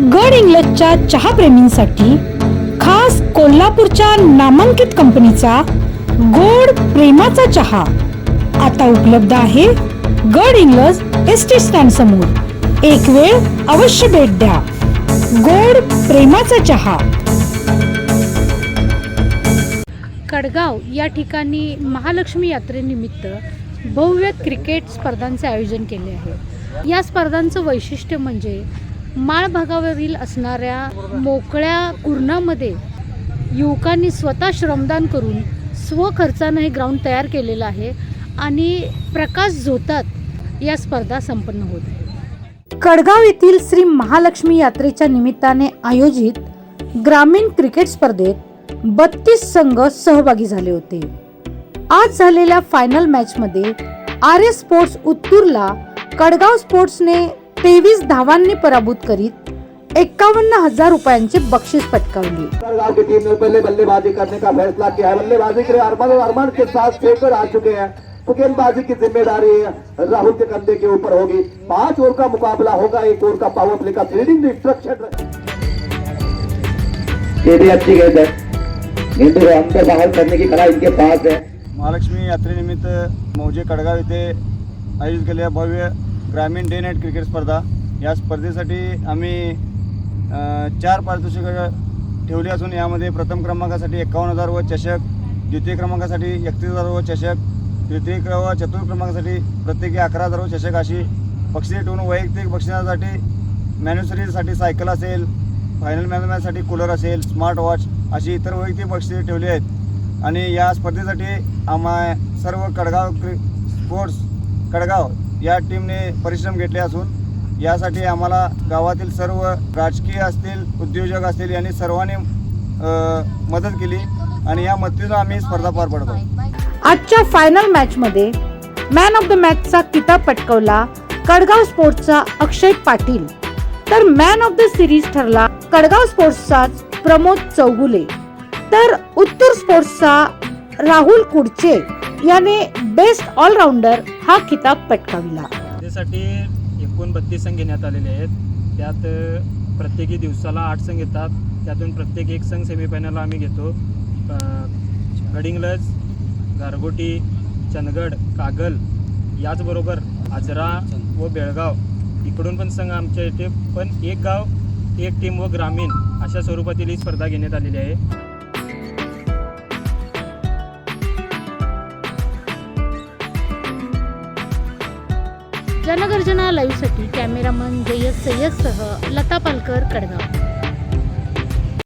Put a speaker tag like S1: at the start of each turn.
S1: गड इंग्लजच्या चहाप्रेमींसाठी खास कोल्हापूरच्या नामांकित कंपनीचा गोड प्रेमाचा चहा आता उपलब्ध आहे गड इंग्लज एस टी स्टँड समोर. एक वेळ अवश्य भेट द्या. गोड प्रेमाचा चहा. कडगाव या ठिकाणी महालक्ष्मी यात्रेनिमित्त भव्य क्रिकेट स्पर्धांचे आयोजन केले आहे. या स्पर्धांचं वैशिष्ट्य म्हणजे माळ भागावरील असणाऱ्या मोकळ्या कुरणामध्ये युवकांनी स्वतः श्रमदान करून स्वखर्चानं हे ग्राउंड तयार केलेलं आहे आणि प्रकाश झोतात या स्पर्धा संपन्न होत आहे कडगाव येथील श्री महालक्ष्मी यात्रेच्या निमित्ताने आयोजित ग्रामीण क्रिकेट स्पर्धेत बत्तीस संघ सहभागी झाले होते. आज झालेल्या फायनल मॅच मध्ये स्पोर्ट्स उत्तूरला कडगाव स्पोर्ट्सने तेवीस धावांनी पराभूत करीत एक्कावन्न हजार रुपयांचे बक्षीस पटकावले.
S2: गांव की टीम ने पहले बल्लेबाजी करने का फैसला किया है। बल्लेबाजी के लिए अरमान और अरमान के साथ फेंकर आ चुके हैं। तो गेंदबाजी की जिम्मेदारी राहुल के कंधे के ऊपर होगी। पांच ओवर का मुकाबला होगा। एक ओवर का पावर प्ले का फील्डिंग इंस्ट्रक्शन ये भी अच्छी गेंद है। गेंद को अंदर बाहर करने की कला इनके पास है।
S3: महालक्ष्मी यात्रेनिमित्त मौजे कडगाव येथे आयोजित केलेल्या भव्य ग्रामीण डे नाईट क्रिकेट स्पर्धा. या स्पर्धेसाठी आम्ही चार पारितोषिकं ठेवली असून यामध्ये प्रथम क्रमांकासाठी एकावन्न हजार व चषक द्वितीय क्रमांकासाठी एकतीस हजार व चषक तृतीय व चतुर्थ क्रमांकासाठी प्रत्येकी अकरा हजार व चषक अशी बक्षिसे ठेवून वैयक्तिक बक्षिसासाठी मॅन्युसरीसाठी सायकल असेल फायनल मॅनमॅनसाठी कूलर असेल स्मार्ट वॉच अशी इतर वैयक्तिक बक्षिसे ठेवली आहेत. आणि या स्पर्धेसाठी आम्हा सर्व कडगाव क्रि स्पोर्ट्स कडगाव या टीमने परिश्रम घेतले असून यासाठी आम्हाला गावातील सर्व राजकीय असतील उद्योजक असतील यांनी सर्वांनी मदत केली आणि या मदतीनं आम्ही स्पर्धा पार पडतो.
S1: आजच्या फायनल मॅच मध्ये मॅन ऑफ द मॅचचा किताब पटकवला कडगाव स्पोर्ट्सचा अक्षय पाटील. तर मॅन ऑफ द सिरीज ठरला कडगाव स्पोर्ट्सचाच प्रमोद चौगुले. तर उत्तूर स्पोर्ट्सचा राहुल कुडचे. याने बेस्ट ऑलराऊंडर हा किताब पटकाविला.
S4: स्पर्धेसाठी एकूण बत्तीस संघ घेण्यात आलेले आहेत. त्यात प्रत्येकी दिवसाला आठ संघ येतात. त्यातून प्रत्येक एक संघ सेमीफायनलला आम्ही घेतो. गडिंगलज गारगोटी चंदगड कागल याचबरोबर आजरा व बेळगाव. इकडून पण संघ आमच्या इथे पण एक गाव एक टीम व ग्रामीण अशा स्वरूपातील ही स्पर्धा घेण्यात आलेली आहे.
S1: जनगर्जना लाईव्हसाठी कॅमेरामन जयस सय्यदसह लता पालकर कडगाव.